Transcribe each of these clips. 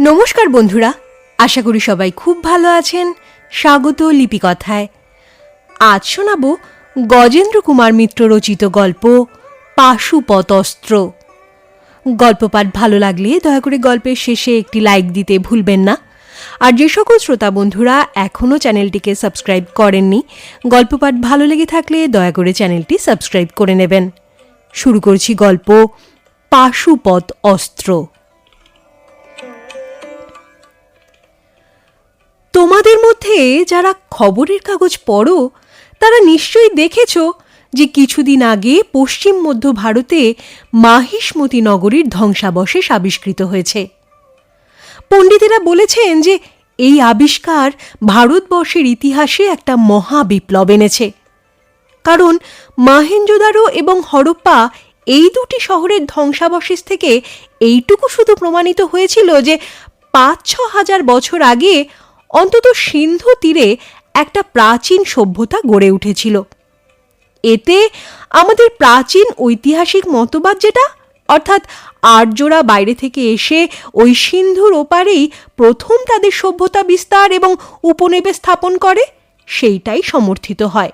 নমস্কার বন্ধুরা, আশা করি সবাই খুব ভালো আছেন। স্বাগত লিপিকথায়। আজ শোনাব গজেন্দ্র কুমার মিত্র রচিত গল্প পাশুপতস্ত্র গল্প পাঠ ভালো লাগলে দয়া করে গল্পের শেষে একটি লাইক দিতে ভুলবেন না। আর যে সকল শ্রোতা বন্ধুরা এখনও চ্যানেলটিকে সাবস্ক্রাইব করেননি গল্প পাঠ ভালো লেগে থাকলে দয়া করে চ্যানেলটি সাবস্ক্রাইব করে নেবেন। শুরু করছি গল্প, পাশুপত অস্ত্র। তোমাদের মধ্যে যারা খবরের কাগজ পড়ো, তারা নিশ্চয়ই দেখেছ যে কিছুদিন আগে পশ্চিম মধ্য ভারতে মাহিষ্মতি নগরীর ধ্বংসাবশেষ আবিষ্কৃত হয়েছে। পণ্ডিতেরা বলেছেন যে এই আবিষ্কার ভারতবর্ষের ইতিহাসে একটা মহা বিপ্লব এনেছে। কারণ মাহেঞ্জোদারো এবং হরপ্পা এই দুটি শহরের ধ্বংসাবশেষ থেকে এইটুকু শুধু প্রমাণিত হয়েছিল যে পাঁচ ছ হাজার বছর আগে অন্তত সিন্ধু তীরে একটা প্রাচীন সভ্যতা গড়ে উঠেছিল। এতে আমাদের প্রাচীন ঐতিহাসিক মতবাদ যেটা, অর্থাৎ আর্যরা বাইরে থেকে এসে ওই সিন্ধুর ওপারেই প্রথম তাদের সভ্যতা বিস্তার এবং উপনিবেশ স্থাপন করে, সেইটাই সমর্থিত হয়।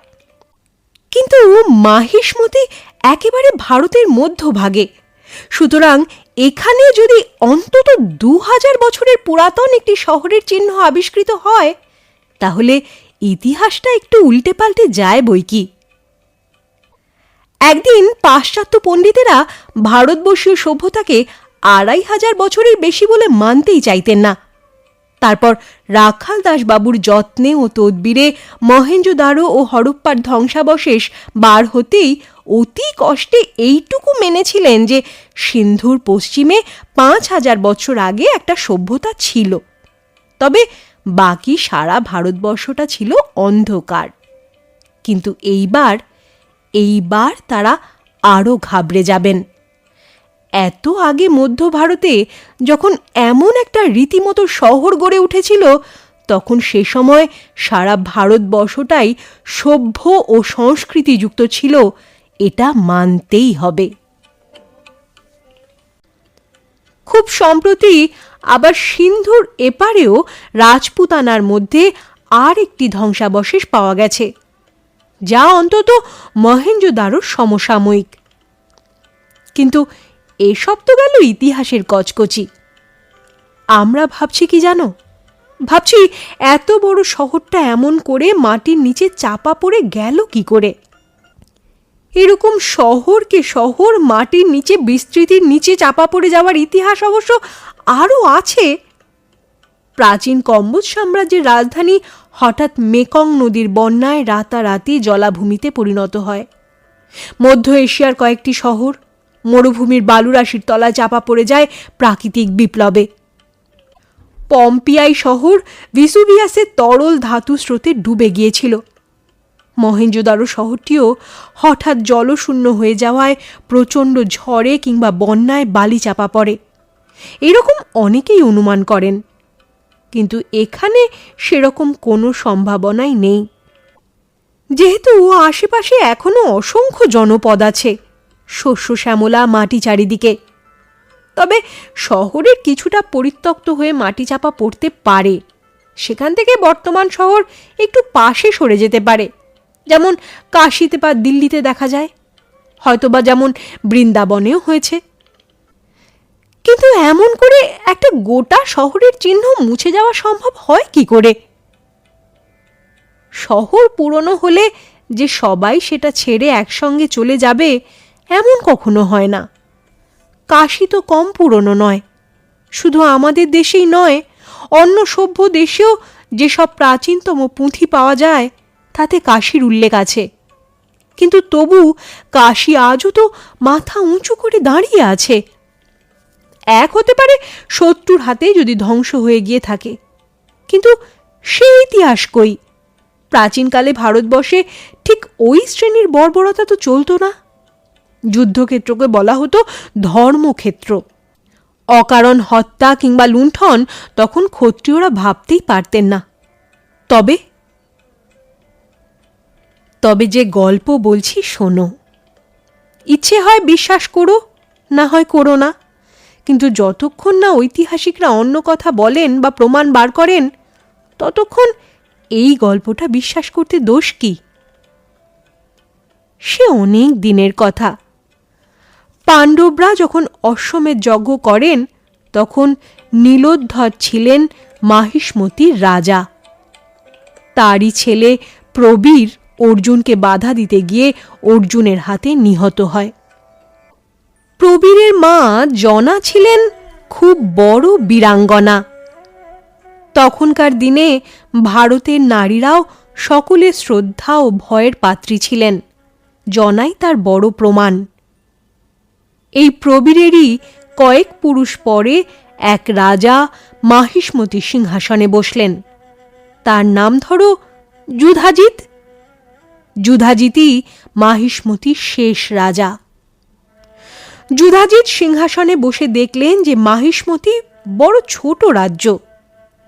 কিন্তু মাহিষ্মতি একেবারে ভারতের মধ্যভাগে। সুতরাং এখানে যদি অন্তত দু হাজার বছরের পুরাতন একটি শহরের চিহ্ন আবিষ্কৃত হয়, তাহলে ইতিহাসটা একটু উল্টে পাল্টে যায় বই কি? একদিন পাশ্চাত্য পণ্ডিতেরা ভারতবর্ষীয় সভ্যতাকে আড়াই হাজার বছরের বেশি বলে মানতেই চাইতেন না। তারপর রাখাল দাসবাবুর যত্নে ও তদবিরে মহেঞ্জোদারো ও হরপ্পার ধ্বংসাবশেষ বার হতেই অতি কষ্টে এইটুকু মেনেছিলেন যে সিন্ধুর পশ্চিমে পাঁচ হাজার বছর আগে একটা সভ্যতা ছিল। তবে বাকি সারা ভারতবর্ষটা ছিল অন্ধকার। কিন্তু এইবার এইবার তারা আরও ঘাবড়ে যাবেন। এত আগে মধ্য ভারতে যখন এমন একটা রীতিমতো শহর গড়ে উঠেছিল, তখন সে সময় সারা ভারতবর্ষটাই সভ্য ও সংস্কৃতিযুক্ত ছিল। এটা মানতেই হবে। খুব সম্প্রতি আবার সিন্ধুর এপারেও রাজপুতানার মধ্যে আর একটি ধ্বংসাবশেষ পাওয়া গেছে, যা অন্তত মহেঞ্জোদারোর সমসাময়িক। কিন্তু এসব তো গেল ইতিহাসের কচকচি। আমরা ভাবছি কি জানো? ভাবছি এত বড় শহরটা এমন করে মাটির নিচে চাপা পড়ে গেল কি করে? এরকম শহরকে শহর? মাটির নিচে, বিস্তৃতির নিচে চাপা পড়ে যাওয়ার ইতিহাস অবশ্য আরও আছে। প্রাচীন কম্বোজ সাম্রাজ্যের রাজধানী হঠাৎ মেকং নদীর বন্যায় রাতারাতি জলাভূমিতে পরিণত হয়। মধ্য এশিয়ার কয়েকটি শহর, মরুভূমির বালুরাশির তলায় চাপা পড়ে যায় প্রাকৃতিক বিপ্লবে। পম্পিয়াই শহর ভিসুভিয়াসের তরল ধাতু স্রোতে ডুবে গিয়েছিল। মহেঞ্জোদারো শহরটিও হঠাৎ জলশূন্য হয়ে যাওয়ায় প্রচণ্ড ঝড়ে কিংবা বন্যায় বালি চাপা পড়ে। এরকম অনেকেই অনুমান করেন। কিন্তু এখানে সেরকম কোনো সম্ভাবনাই নেই। যেহেতু আশেপাশে এখনও অসংখ্য জনপদ আছে, শস্য, শ্যামলা, মাটি চারিদিকে। তবে শহরের কিছুটা পরিত্যক্ত হয়ে মাটি চাপা পড়তে পারে। সেখান থেকে বর্তমান শহর একটু পাশে সরে যেতে পারে। যেমন কাশিতে বা দিল্লিতে দেখা যায়, হয়তোবা যেমন বৃন্দাবনেও হয়েছে। কিন্তু এমন করে একটা গোটা শহরের চিহ্ন মুছে যাওয়া সম্ভব হয় কি করে? শহর পুরনো হলে যে সবাই সেটা ছেড়ে একসঙ্গে চলে যাবে, এমন কখনো হয় না। কাশি তো কম পুরনো নয়, শুধু আমাদের দেশেই নয়, অন্য সভ্য দেশেও যেসব প্রাচীনতম পুঁথি পাওয়া যায় তাতে কাশির উল্লেখ আছে। কিন্তু তবু কাশি আজও তো মাথা উঁচু করে দাঁড়িয়ে আছে। এক হতে পারে শত্রুর হাতে যদি ধ্বংস হয়ে গিয়ে থাকে। কিন্তু সে ইতিহাস কই? প্রাচীনকালে ভারতবর্ষে ঠিক ওই শ্রেণির বর্বরতা তো চলতো না। যুদ্ধক্ষেত্রকে বলা হতো ধর্মক্ষেত্র। অকারণ হত্যা কিংবা লুণ্ঠন তখন ক্ষত্রিয়রা ভাবতেই পারতেন না। তবে তবে যে গল্প বলছি শোনো। ইচ্ছে হয় বিশ্বাস করো, না হয় করো না। কিন্তু যতক্ষণ না ঐতিহাসিকরা অন্য কথা বলেন বা প্রমাণ বার করেন, ততক্ষণ এই গল্পটা বিশ্বাস করতে দোষ কি? সে অনেক দিনের কথা। পাণ্ডবরা যখন অশ্বমেধ যজ্ঞ করেন, তখন নীলোদ্ধর ছিলেন মাহিষ্মতির রাজা। তারই ছেলে প্রবীর অর্জুনকে বাধা দিতে গিয়ে অর্জুনের হাতে নিহত হয়। প্রবীরের মা জনা ছিলেন খুব বড় বীরাঙ্গনা। তখনকার দিনে ভারতের নারীরাও সকলে শ্রদ্ধা ও ভয়ের পাত্রী ছিলেন, জনাই তার বড় প্রমাণ। এই প্রবীরেরই কয়েক পুরুষ পরে এক রাজা মাহিষ্মতি সিংহাসনে বসলেন। তার নাম ধরো যুধাজিৎ। যুধাজিতই মাহিষ্মতির শেষ রাজা। যুধাজিৎ সিংহাসনে বসে দেখলেন যে মাহিষ্মতি বড় ছোট রাজ্য।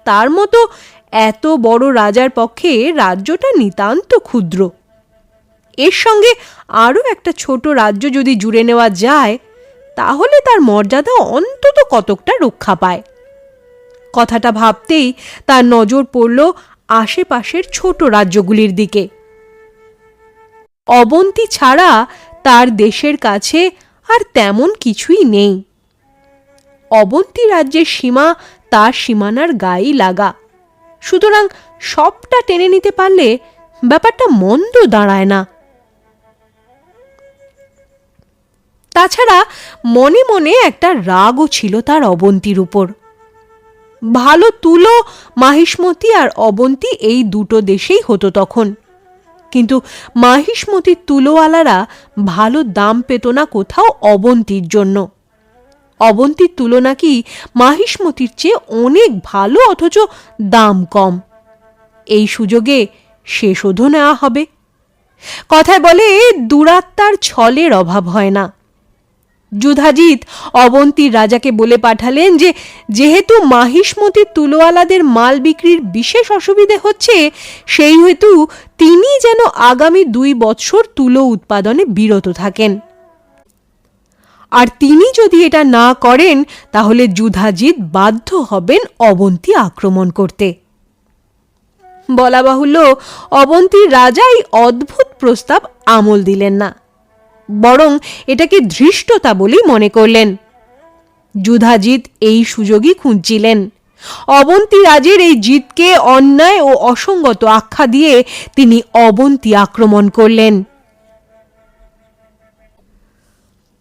তার মতো এত বড় রাজার পক্ষে রাজ্যটা নিতান্ত ক্ষুদ্র। এর সঙ্গে আরও একটা ছোট রাজ্য যদি জুড়ে নেওয়া যায়, তাহলে তার মর্যাদা অন্তত কতকটা রক্ষা পায়। কথাটা ভাবতেই তার নজর পড়ল আশেপাশের ছোট রাজ্যগুলির দিকে। অবন্তী ছাড়া তার দেশের কাছে আর তেমন কিছুই নেই। অবন্তি রাজ্যের সীমা তার সীমানার গায়েই লাগা। সুতরাং সবটা টেনে নিতে পারলে ব্যাপারটা মন্দ দাঁড়ায় না। তাছাড়া মনে মনে একটা রাগও ছিল তার অবন্তীর উপর। ভালো তুলো, মাহিষ্মতি আর অবন্তি এই দুটো দেশেই হতো তখন। কিন্তু মাহিষ্মতির তুলোওয়ালারা ভালো দাম পেত না কোথাও অবন্তির জন্য। অবন্তীর তুলো নাকি মাহিষ্মতির চেয়ে অনেক ভালো অথচ দাম কম। এই সুযোগে সে শোধ নেওয়া হবে। কথায় বলে দুরাত্মার ছলের অভাব হয় না। যুধাজিৎ অবন্তীর রাজাকে বলে পাঠালেন যে, যেহেতু মাহিষ্মতির তুলোয়ালাদের মাল বিক্রির বিশেষ অসুবিধে হচ্ছে, সেই হেতু তিনি যেন আগামী দুই বৎসর তুলো উৎপাদনে বিরত থাকেন। আর তিনি যদি এটা না করেন, তাহলে যুধাজিৎ বাধ্য হবেন অবন্তী আক্রমণ করতে। বলা বাহুল্য, অবন্তীর রাজা এই অদ্ভুত প্রস্তাব আমল দিলেন না। বরং এটাকে ধৃষ্টতা বলেই মনে করলেন। যুধাজিৎ এই সুযোগই খুঁজছিলেন। অবন্তী রাজের এই জিতকে অন্যায় ও অসঙ্গত আখ্যা দিয়ে তিনি অবন্তী আক্রমণ করলেন।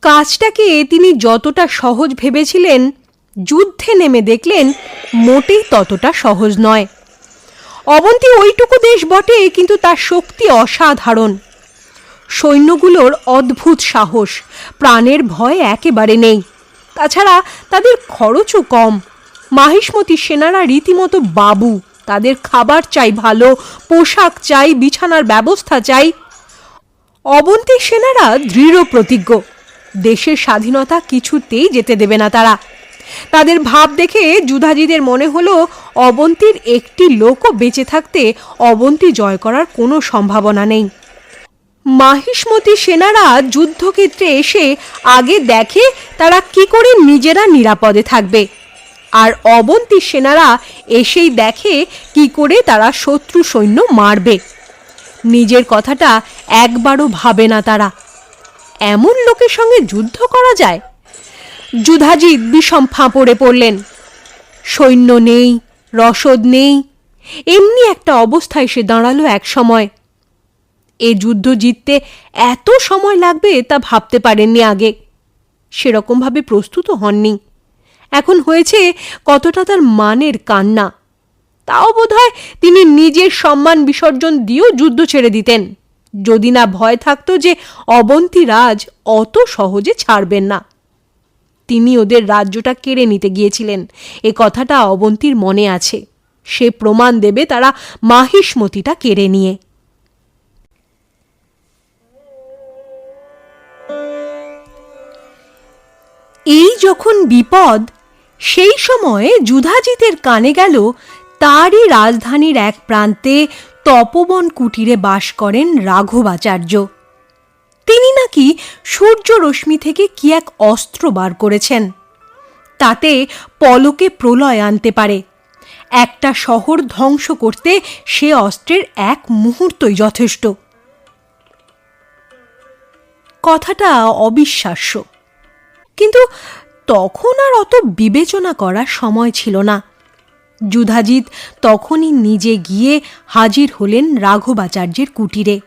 কাজটাকে তিনি যতটা সহজ ভেবেছিলেন, যুদ্ধে নেমে দেখলেন মোটেই ততটা সহজ নয়। অবন্তী ওইটুকু দেশ বটে, কিন্তু তার শক্তি অসাধারণ। সৈন্যগুলোর অদ্ভুত সাহস। প্রাণের ভয় একেবারে নেই। তাছাড়া তাদের খরচও কম। মাহিষ্মতি সেনারা রীতিমতো বাবু, তাদের খাবার চাই ভালো, পোশাক চাই, বিছানার ব্যবস্থা চাই। অবন্তী সেনারা দৃঢ় প্রতিজ্ঞ। দেশের স্বাধীনতা কিছুতেই যেতে দেবে না তারা। তাদের ভাব দেখে যুধাজিদের মনে হলো, অবন্তীর একটি লোকও বেঁচে থাকতে অবন্তী জয় করার কোনো সম্ভাবনা নেই। মাহিষ্মতি সেনারা যুদ্ধক্ষেত্রে এসে আগে দেখে তারা কি করে নিজেরা নিরাপদে থাকবে। আর অবন্তী সেনারা এসেই দেখে কি করে তারা শত্রু সৈন্য মারবে। নিজের কথাটা একবারও ভাবে না তারা। এমন লোকের সঙ্গে যুদ্ধ করা যায়? যুধাজিৎ বিষম ফাঁপড়ে পড়লেন। সৈন্য নেই, রসদ নেই। এমনি একটা অবস্থায় এসে দাঁড়াল এক সময়। এ যুদ্ধ জিততে এত সময় লাগবে তা ভাবতে পারেননি আগে। সেরকমভাবে প্রস্তুত হননি। এখন হয়েছে কতটা তার মানের কান্না। তাও বোধহয় তিনি নিজের সম্মান বিসর্জন দিয়েও যুদ্ধ ছেড়ে দিতেন। যদি না ভয় থাকতো যে অবন্তী রাজ অত সহজে ছাড়বেন না। তিনি ওদের রাজ্যটা কেড়ে নিতে গিয়েছিলেন। এ কথাটা অবন্তীর মনে আছে। সে প্রমাণ দেবে তারা মাহিষ্মতিটা কেড়ে নিয়ে। যখন বিপদ, সেই সময়ে যুধাজিতের কানে গেল তারই রাজধানীর এক প্রান্তে তপবন কুটিরে বাস করেন রাঘবাচার্য। তিনি নাকি সূর্য রশ্মি থেকে কি এক অস্ত্র বার করেছেন? তাতে পলকে প্রলয় আনতে পারে। একটা শহর ধ্বংস করতে সে অস্ত্রের এক মুহূর্তই যথেষ্ট। কথাটা অবিশ্বাস্য। কিন্তু তখন আর অত বিবেচনা করার সময় ছিল না। যুধাজিৎ তখনই নিজে গিয়ে হাজির হলেন রাঘবাচার্যের কুটিরে।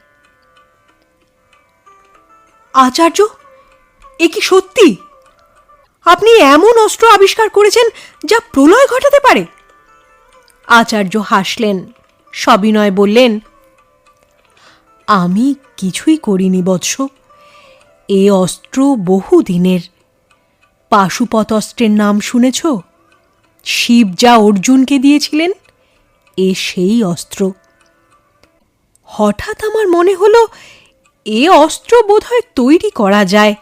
আচার্য, এ কি সত্যি? আপনি এমন অস্ত্র আবিষ্কার করেছেন যা প্রলয় ঘটাতে পারে? আচার্য হাসলেন, সবিনয় বললেন, আমি কিছুই করিনি বৎস। এ অস্ত্র বহু দিনের পাশুপত অস্ত্রের নাম শুনেছ? শিব যা অর্জুনকে দিয়েছিলেন, এ সেই অস্ত্র। হঠাৎ আমার মনে হলো, এ অস্ত্র বোধহয় তৈরি করা যায়।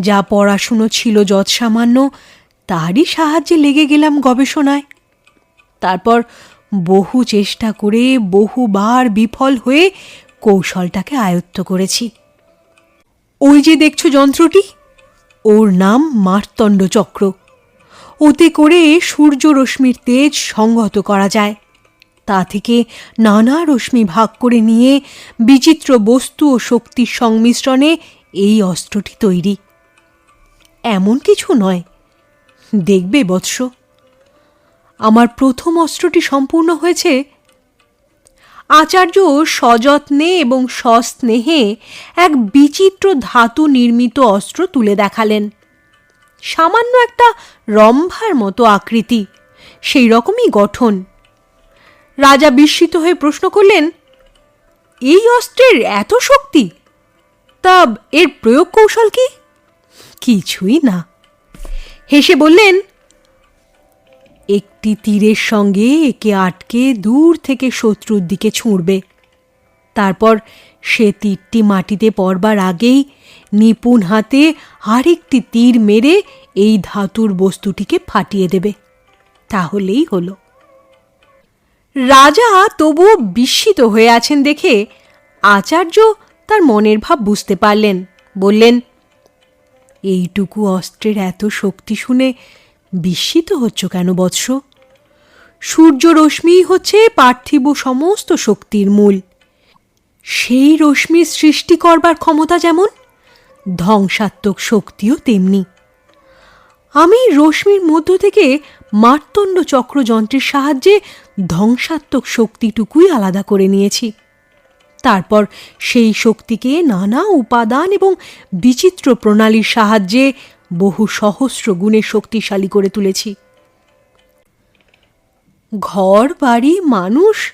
যা পড়াশুনো ছিল যৎসামান্য, তারই সাহায্যে লেগে গেলাম গবেষণায়। তারপর বহু চেষ্টা করে বহুবার বিফল হয়ে কৌশলটাকে আয়ত্ত করেছি। ওই যে দেখছ যন্ত্রটি? ওর নাম মার্তণ্ড চক্র। ওতে করে সূর্য রশ্মির তেজ সংহত করা যায়। তা থেকে নানা রশ্মি ভাগ করে নিয়ে বিচিত্র বস্তু ও শক্তির সংমিশ্রণে এই অস্ত্রটি তৈরি। এমন কিছু নয়। দেখবে বৎস। আমার প্রথম অস্ত্রটি সম্পূর্ণ হয়েছে আচার্য সযত্নে এবং সস্নেহে এক বিচিত্র ধাতু নির্মিত অস্ত্র তুলে দেখালেন। সামান্য একটা রম্ভার মতো আকৃতি, সেই রকমই গঠন। রাজা বিস্মিত হয়ে প্রশ্ন করলেন, এই অস্ত্রের এত শক্তি? তা এর প্রয়োগ কৌশল কি? কিছুই না। হেসে বললেন একটি তীরের সঙ্গে একে আটকে দূর থেকে শত্রুর দিকে ছুঁড়বে। তারপর সে তীরটি মাটিতে পড়বার আগেই নিপুণ হাতে আরেকটি তীর মেরে এই ধাতুর বস্তুটিকে ফাটিয়ে দেবে। তাহলেই হলো। রাজা তবুও বিস্মিত হয়ে আছেন দেখে আচার্য তার মনের ভাব বুঝতে পারলেন। বললেন, এইটুকু অস্ত্রের এত শক্তি শুনে বিস্মিত হচ্ছ কেন বৎস? সূর্য রশ্মিই হচ্ছে পার্থিব সমস্ত শক্তির মূল। সেই রশ্মি সৃষ্টি করবার ক্ষমতা যেমন, ধ্বংসাত্মক শক্তিও তেমনি। আমি রশ্মির মধ্য থেকে মার্তণ্ড চক্রযন্ত্রের সাহায্যে ধ্বংসাত্মক শক্তিটুকুই আলাদা করে নিয়েছি। তারপর সেই শক্তিকে নানা উপাদান এবং বিচিত্র প্রণালীর সাহায্যে বহু সহস্র গুণে শক্তিশালী করে তুলেছি। ঘর, বাড়ি, মানুষ?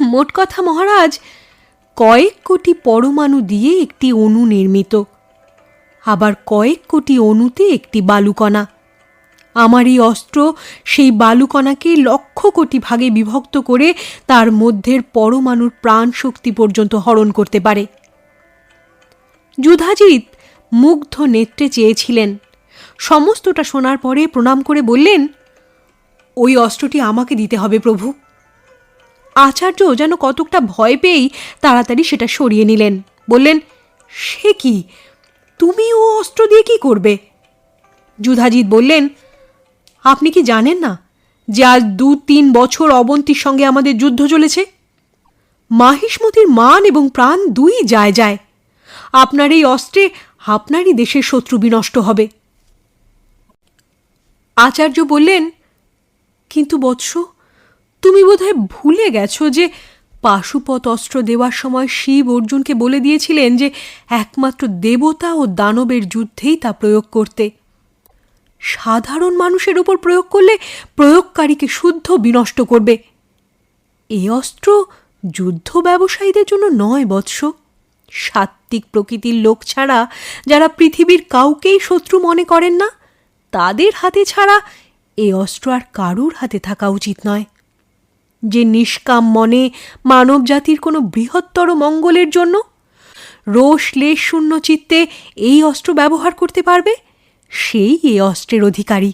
মোট কথা, মহারাজ, কয়েক কোটি পরমাণু দিয়ে একটি অণু নির্মিত। আবার কয়েক কোটি অণুতে একটি বালুকণা। আমার এই অস্ত্র সেই বালুকণাকে লক্ষ কোটি ভাগে বিভক্ত করে তার মধ্যের পরমাণুর প্রাণ শক্তি পর্যন্ত হরণ করতে পারে। যুধাজিৎ মুগ্ধ নেত্রে চেয়েছিলেন সমস্তটা শোনার পরে প্রণাম করে বললেন, ওই অস্ত্রটি আমাকে দিতে হবে প্রভু। আচার্য যেন কতকটা ভয় পেয়েই তাড়াতাড়ি সেটা সরিয়ে নিলেন। বললেন, সে কি? তুমি ও অস্ত্র দিয়ে কি করবে? যুধাজিৎ বললেন, আপনি কি জানেন না যে আজ দু তিন বছর অবন্তীর সঙ্গে আমাদের যুদ্ধ চলেছে? মাহিষ্মতির মান এবং প্রাণ দুই যায় যায়। আপনার এই অস্ত্রে আপনারই দেশের শত্রু বিনষ্ট হবে। আচার্য বললেন, কিন্তু বৎস, তুমি বোধহয় ভুলে গেছো যে পাশুপথ অস্ত্র দেওয়ার সময় শিব অর্জুনকে বলে দিয়েছিলেন যে একমাত্র দেবতা ও দানবের যুদ্ধেই তা প্রয়োগ করতে। সাধারণ মানুষের উপর প্রয়োগ করলে প্রয়োগকারীকে শুদ্ধ বিনষ্ট করবে। এই অস্ত্র যুদ্ধ ব্যবসায়ীদের জন্য নয় বৎস। সাত্ত্বিক প্রকৃতির লোক ছাড়া যারা পৃথিবীর কাউকেই শত্রু মনে করেন না তাদের হাতে ছাড়া এ অস্ত্র আর কারুর হাতে থাকা উচিত নয়। যে নিষ্কাম মনে মানব জাতির কোনো বৃহত্তর মঙ্গলের জন্য রোষ লেশ শূন্য চিত্তে এই অস্ত্র ব্যবহার করতে পারবে, সেই এ অস্ত্রের অধিকারী।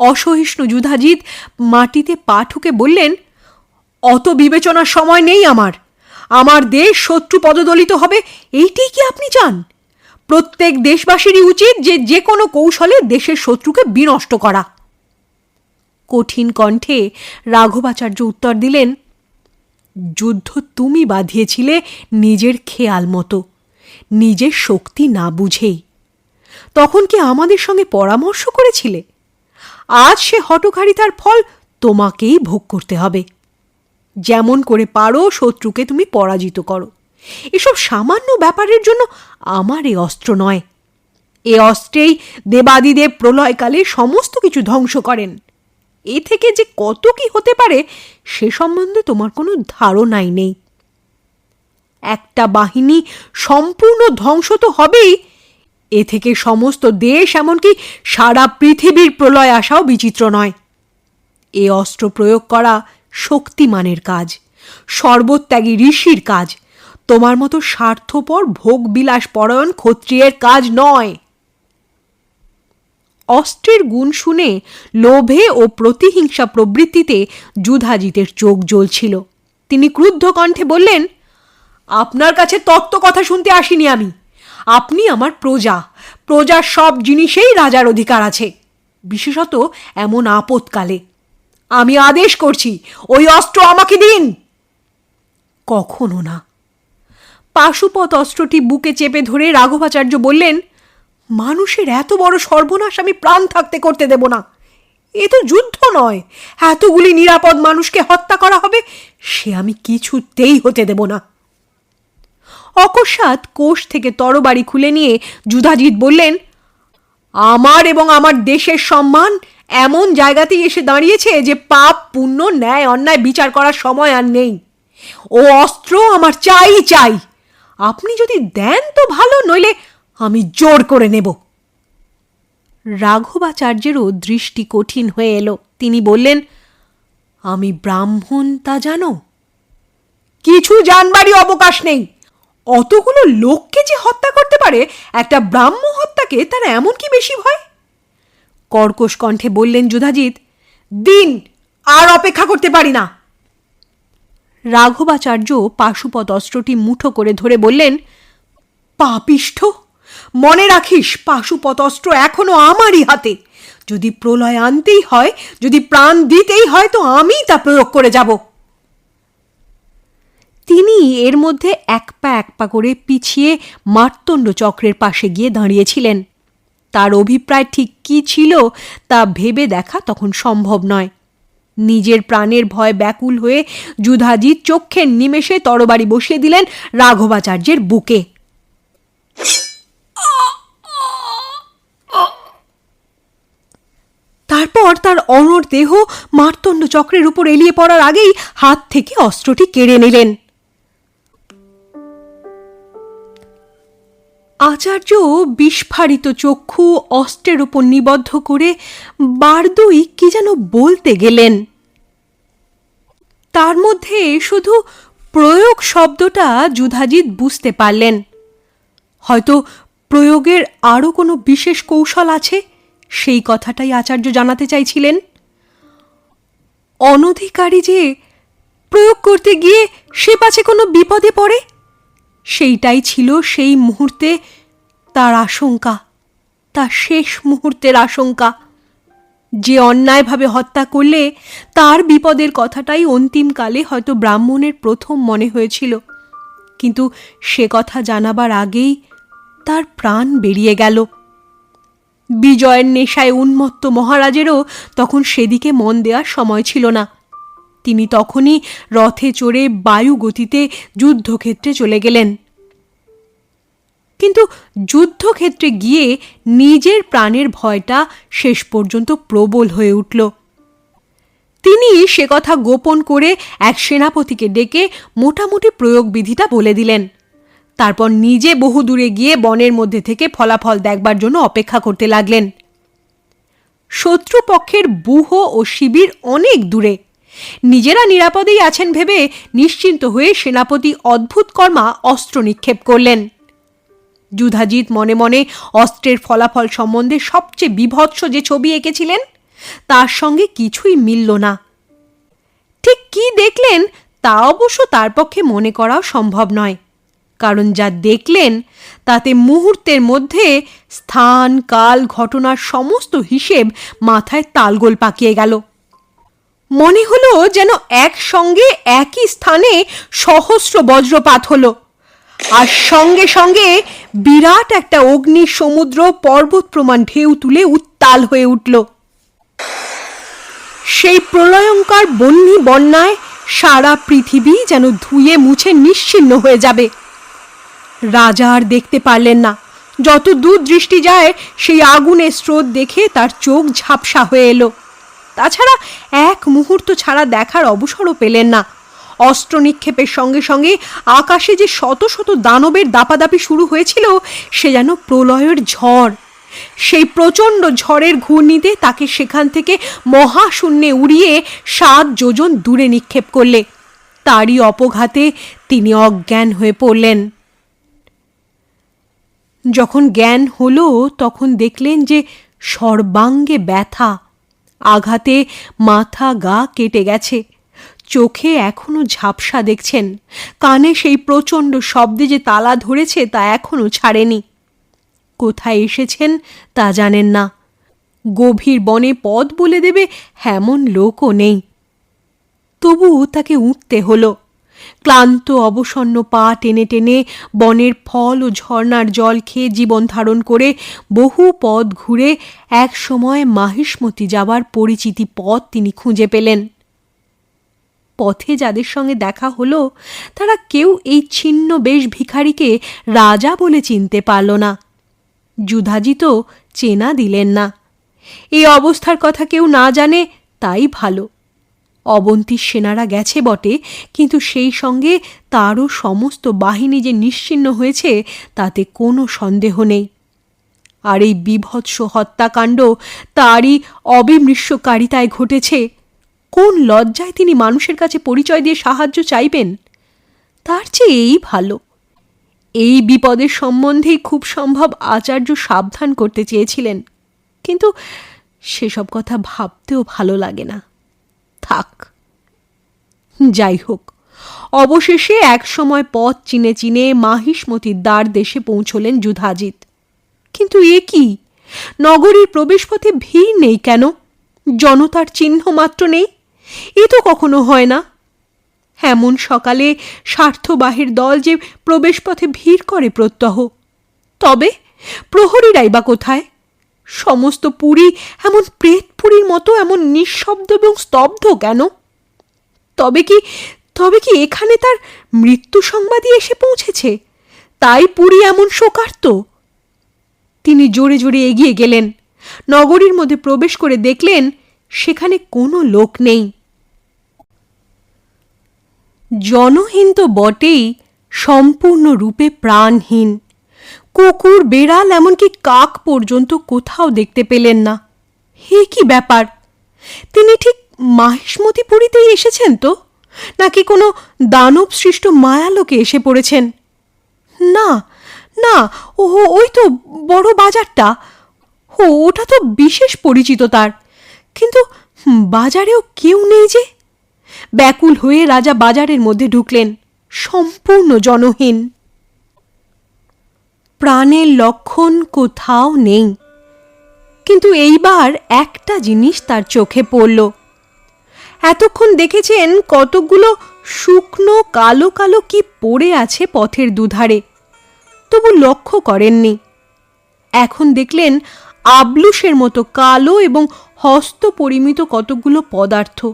অসহিষ্ণু যুধাজিৎ মাটিতে পা ঠুকে বললেন, অত বিবেচনার সময় নেই আমার। আমার দেশ শত্রু পদদলিত হবে, এইটি কি আপনি চান? প্রত্যেক দেশবাসীরই উচিত যে যে কোনো কৌশলে দেশের শত্রুকে বিনষ্ট করা। কঠিন কণ্ঠে রাঘবাচার্য উত্তর দিলেন, যুদ্ধ তুমি বাঁধিয়েছিলে নিজের খেয়াল মতো, নিজের শক্তি না বুঝেই। তখন কি আমাদের সঙ্গে পরামর্শ করেছিলে? আজ সে হটকারিতার ফল তোমাকেই ভোগ করতে হবে। যেমন করে পারো শত্রুকে তুমি পরাজিত করো। এসব সামান্য ব্যাপারের জন্য আমার এ অস্ত্র নয়। এ অস্ত্রেই দেবাদিদেব প্রলয়কালে সমস্ত কিছু ধ্বংস করেন। এ থেকে যে কত কি হতে পারে সে সম্বন্ধে তোমার কোনো ধারণাই নেই। একটা বাহিনী সম্পূর্ণ ধ্বংস তো হবেই। এ থেকে সমস্ত দেশ এমনকি সারা পৃথিবীর প্রলয় আসাও বিচিত্র নয়। এ অস্ত্র প্রয়োগ করা শক্তিমানের কাজ, সর্বত্যাগী ঋষির কাজ তোমার মতো স্বার্থপর, ভোগবিলাস পরায়ণ ক্ষত্রিয়ের কাজ নয়। অস্ত্রের গুণ শুনে লোভে ও প্রতিহিংসা প্রবৃত্তিতে যুধাজিতের চোখ জ্বলছিল। তিনি ক্রুদ্ধ কণ্ঠে বললেন, আপনার কাছে তত্ত্ব কথা শুনতে আসিনি আমি। আপনি আমার প্রজা। প্রজার সব জিনিসেই রাজার অধিকার আছে। বিশেষত এমন আপৎকালে। আমি আদেশ করছি, ওই অস্ত্র আমাকে দিন। কখনো না। পাশুপত অস্ত্রটি বুকে চেপে ধরে রাঘবাচার্য বললেন, মানুষের এত বড় সর্বনাশ আমি প্রাণ থাকতে করতে দেব না। এ তো যুদ্ধ নয়। এতগুলি নিরাপদ মানুষকে হত্যা করা হবে, সে আমি কিছুতেই হতে দেব না অকস্মাৎ কোষ থেকে তরবারি খুলে নিয়ে যুধাজিৎ বললেন, আমার এবং আমার দেশের সম্মান এমন জায়গাতেই এসে দাঁড়িয়েছে যে পাপ, পুণ্য, ন্যায়, অন্যায় বিচার করার সময় আর নেই। ও অস্ত্র আমার চাই চাই। আপনি যদি দেন তো ভালো, নইলে আমি জোর করে নেব। রাঘবাচার্যেরও দৃষ্টি কঠিন হয়ে এলো। তিনি বললেন, আমি ব্রাহ্মণ তা জানো? কিছু জানবারই অবকাশ নেই। অতগুলো লোককে যে হত্যা করতে পারে, একটা ব্রাহ্ম হত্যাকে তার এমন কি বেশি ভয়? কর্কশ কণ্ঠে বললেন যুধাজিৎ, দিন আর অপেক্ষা করতে পারি না। রাঘবাচার্য পাশুপত অস্ত্রটি মুঠো করে ধরে বললেন, পাপিষ্ঠ, মনে রাখিস পাশুপত অস্ত্র এখনও আমারই হাতে। যদি প্রলয় আনতেই হয়, যদি প্রাণ দিতেই হয়, তো আমি তা প্রয়োগ করে যাব। তিনি এর মধ্যে এক পা এক পা করে পিছিয়ে মার্তণ্ড চক্রের পাশে গিয়ে দাঁড়িয়েছিলেন। তার অভিপ্রায় ঠিক কী ছিল তা ভেবে দেখা তখন সম্ভব নয়। নিজের প্রাণের ভয় ব্যাকুল হয়ে যুধাজি চক্ষের নিমেষে তরবারি বসিয়ে দিলেন রাঘবাচার্যের বুকে। তারপর তার অনর দেহ মার্তণ্ড চক্রের উপর এলিয়ে পড়ার আগেই হাত থেকে অস্ত্রটি কেড়ে নিলেন। আচার্য বিস্ফারিত চক্ষু অস্ত্রের উপর নিবদ্ধ করে বারদুই কি যেন বলতে গেলেন। তার মধ্যে শুধু প্রয়োগ শব্দটা যুধাজিৎ বুঝতে পারলেন। হয়তো প্রয়োগের আরও কোনো বিশেষ কৌশল আছে? সেই কথাটাই আচার্য জানাতে চাইছিলেন। অনধিকারী যে প্রয়োগ করতে গিয়ে সে পাছে কোনো বিপদে পড়ে? সেইটাই ছিল সেই মুহূর্তে তার আশঙ্কা, তার শেষ মুহূর্তের আশঙ্কা। যে অন্যায়ভাবে হত্যা করলে তার বিপদের কথাটাই অন্তিমকালে হয়তো ব্রাহ্মণের প্রথম মনে হয়েছিল। কিন্তু সে কথা জানাবার আগেই তার প্রাণ বেরিয়ে গেল। বিজয়ের নেশায় উন্মত্ত মহারাজেরও তখন সেদিকে মন দেওয়ার সময় ছিল না। তিনি তখনই রথে চড়ে বায়ু গতিতে যুদ্ধক্ষেত্রে চলে গেলেন। কিন্তু যুদ্ধক্ষেত্রে গিয়ে নিজের প্রাণের ভয়টা শেষ পর্যন্ত প্রবল হয়ে উঠল। তিনি সে কথা গোপন করে এক সেনাপতিকে ডেকে মোটামুটি প্রয়োগবিধিটা বলে দিলেন। তারপর নিজে বহু দূরে গিয়ে বনের মধ্যে থেকে ফলাফল দেখবার জন্য অপেক্ষা করতে লাগলেন। শত্রুপক্ষের বুহ ও শিবির অনেক দূরে। নিজেরা নিরাপদেই আছেন ভেবে নিশ্চিন্ত হয়ে সেনাপতি অদ্ভুত কর্মা অস্ত্র নিক্ষেপ করলেন। যুধাজিৎ মনে মনে অস্ত্রের ফলাফল সম্বন্ধে সবচেয়ে বিভৎস যে ছবি এঁকেছিলেন, তার সঙ্গে কিছুই মিলল না। ঠিক কি দেখলেন, তা অবশ্য তার পক্ষে মনে করাও সম্ভব নয়। কারণ যা দেখলেন, তাতে মুহূর্তের মধ্যে স্থান, কাল, ঘটনার সমস্ত হিসেব মাথায় তালগোল পাকিয়ে গেল। মনে হলো যেন একসঙ্গে একই স্থানে সহস্র বজ্রপাত হলো। আর সঙ্গে সঙ্গে বিরাট একটা অগ্নি সমুদ্র পর্বত প্রমাণ ঢেউ তুলে উত্তাল হয়ে উঠল। সেই প্রলয়ঙ্কার বন্যী বন্যায় সারা পৃথিবী যেন ধুয়ে মুছে নিশ্চিন্ন হয়ে যাবে। রাজা আর দেখতে পারলেন না। যত দূর দৃষ্টি যায়, সেই আগুনের স্রোত দেখে তার চোখ ঝাপসা হয়ে এলো। তাছাড়া এক মুহূর্ত ছাড়া দেখার অবসরও পেলেন না। অস্ত্র নিক্ষেপের সঙ্গে সঙ্গে আকাশে যে শত শত দানবের দাপাদাপি শুরু হয়েছিল, সে যেন প্রলয়ের ঝড়। সেই প্রচণ্ড ঝড়ের ঘূর্ণিতে তাকে সেখান থেকে মহাশূন্যে উড়িয়ে সাত যোজন দূরে নিক্ষেপ করলে। তারই অপঘাতে তিনি অজ্ঞান হয়ে পড়লেন। যখন জ্ঞান হলো, তখন দেখলেন যে সর্বাঙ্গে ব্যথা। আঘাতে মাথা গা কেটে গেছে। চোখে এখনও ঝাপসা দেখছেন। কানে সেই প্রচণ্ড শব্দে যে তালা ধরেছে তা এখনও ছাড়েনি। কোথায় এসেছেন তা জানেন না। গভীর বনে পথ বলে দেবে এমন লোকও নেই। তবু তাকে উঠতে হলো। ক্লান্ত, অবসন্ন পা টেনে টেনে বনের ফল ও ঝর্ণার জল খেয়ে জীবন ধারণ করে বহু পথ ঘুরে এক সময় মাহিষ্মতি যাবার পরিচিতি পথ তিনি খুঁজে পেলেন। পথে যাদের সঙ্গে দেখা হলো, তারা কেউ এই ছিন্ন বেশ ভিখারিকে রাজা বলে চিনতে পারল না। যুধাজি তো চেনা দিলেন না। এই অবস্থার কথা কেউ না জানে, তাই ভালো। অবন্তীর সেনারা গেছে বটে, কিন্তু সেই সঙ্গে তারও সমস্ত বাহিনী যে নিশ্চিন্ন হয়েছে, তাতে কোনো সন্দেহ নেই। আর এই বিভৎস হত্যাকাণ্ড তারই অবিমৃষ্যকারিতায় ঘটেছে। কোন লজ্জায় তিনি মানুষের কাছে পরিচয় দিয়ে সাহায্য চাইবেন? তার চেয়ে এই ভালো। এই বিপদের সম্বন্ধেই খুব সম্ভব আচার্য সাবধান করতে চেয়েছিলেন, কিন্তু সেসব কথা ভাবতেও ভালো লাগে না। থাক। যাই হোক অবশেষে এক সময় পথ চিনে চিনে মাহিষ্মতির দ্বার দেশে পৌঁছলেন যুধাজিৎ। কিন্তু এ কি? নগরীর প্রবেশপথে ভিড় নেই কেন? জনতার চিহ্ন মাত্র নেই? এ তো কখনো হয় না। এমন সকালে স্বার্থবাহীর দল যে প্রবেশপথে ভিড় করে প্রত্যহ। তবে প্রহরীরাই বা কোথায়? সমস্ত পুরী এমন প্রেতপুরীর মতো, এমন নিঃশব্দ এবং স্তব্ধ কেন? তবে কি তবে কি এখানে তার মৃত্যু সংবাদই এসে পৌঁছেছে? তাই পুরী এমন শোকার্ত। তিনি জোরে জোরে এগিয়ে গেলেন। নগরীর মধ্যে প্রবেশ করে দেখলেন সেখানে কোনো লোক নেই। জনহীন তো বটেই সম্পূর্ণরূপে প্রাণহীন। কুকুর, বেড়াল, এমনকি কাক পর্যন্ত কোথাও দেখতে পেলেন না। হে কি ব্যাপার? তিনি ঠিক মাহেশমতিপুরীতেই এসেছেন তো? নাকি কোনো দানব সৃষ্ট মায়ালোকে এসে পড়েছেন? না না ও ওই তো বড় বাজারটা। ও ওটা তো বিশেষ পরিচিত তার। কিন্তু বাজারেও কেউ নেই যে? ব্যাকুল হয়ে রাজা বাজারের মধ্যে ঢুকলেন, সম্পূর্ণ জনহীন। প্রাণের লক্ষণ কোথাও নেই। কিন্তু এইবার একটা জিনিস তার চোখে পড়ল। এতক্ষণ দেখেছেন কতকগুলো শুকনো, কালো কালো কি পড়ে আছে পথের দুধারে। তবু লক্ষ্য করেননি। এখন দেখলেন আবলুসের মতো কালো এবং হস্ত পরিমিত কতকগুলো পদার্থ।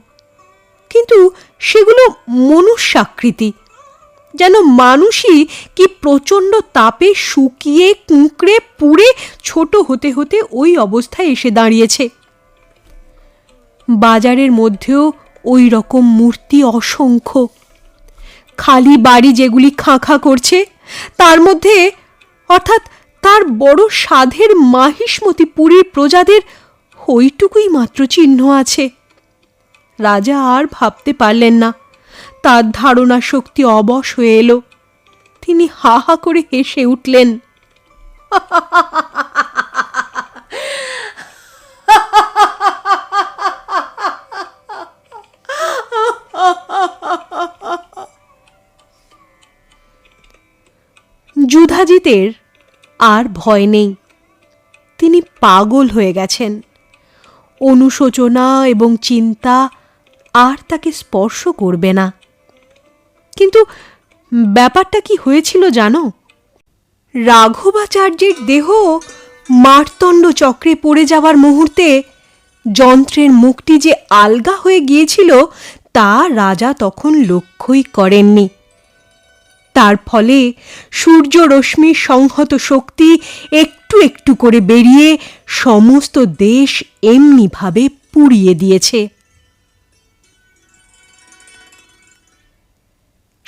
কিন্তু সেগুলো মনুষ্যাকৃতি। যেন মানুষই কি প্রচণ্ড তাপে শুকিয়ে কুঁকড়ে পুড়ে ছোট হতে হতে ওই অবস্থায় এসে দাঁড়িয়েছে। বাজারের মধ্যেও ওই রকম মূর্তি অসংখ্য। খালি বাড়ি যেগুলি খাঁ করছে, তার মধ্যে অর্থাৎ তার বড় সাধের মাহিষ্মতি পুরীর প্রজাদের ওইটুকুই মাত্র চিহ্ন আছে। রাজা আর ভাবতে পারলেন না। তার ধারণা শক্তি অবশ হয়ে এলো। তিনি হা হা করে হেসে উঠলেন। যুধাজিতের আর ভয় নেই। তিনি পাগল হয়ে গেছেন। অনুশোচনা এবং চিন্তা আর তাকে স্পর্শ করবে না। কিন্তু ব্যাপারটা কি হয়েছিল জানো? রাঘবাচার্যের দেহ মারতণ্ড চক্রে পড়ে যাওয়ার মুহূর্তে যন্ত্রের মুখটি যে আলগা হয়ে গিয়েছিল, তা রাজা তখন লক্ষ্যই করেননি। তার ফলে সূর্য রশ্মির সংহত শক্তি একটু একটু করে বেরিয়ে সমস্ত দেশ এমনিভাবে পুড়িয়ে দিয়েছে।